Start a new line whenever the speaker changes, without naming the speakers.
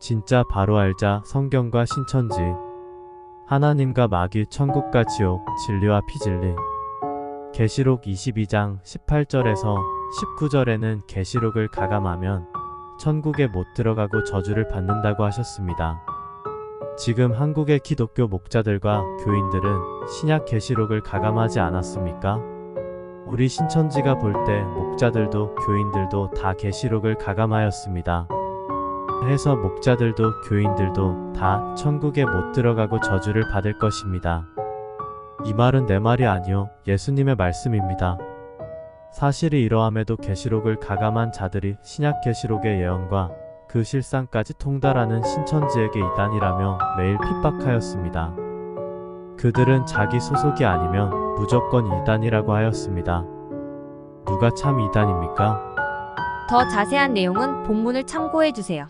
진짜 바로 알자 성경과 신천지. 하나님과 마귀 천국과 지옥 진리와 피진리. 계시록 22장 18절에서 19절에는 계시록을 가감하면 천국에 못 들어가고 저주를 받는다고 하셨습니다. 지금 한국의 기독교 목자들과 교인들은 신약 계시록을 가감하지 않았습니까? 우리 신천지가 볼 때 목자들도 교인들도 다 계시록을 가감하였습니다. 해서 목자들도 교인들도 다 천국에 못 들어가고 저주를 받을 것입니다. 이 말은 내 말이 아니요 예수님의 말씀입니다. 사실이 이러함에도 계시록을 가감한 자들이 신약 계시록의 예언과 그 실상까지 통달하는 신천지에게 이단이라며 매일 핍박하였습니다. 그들은 자기 소속이 아니면 무조건 이단이라고 하였습니다. 누가 참 이단입니까?
더 자세한 내용은 본문을 참고해 주세요.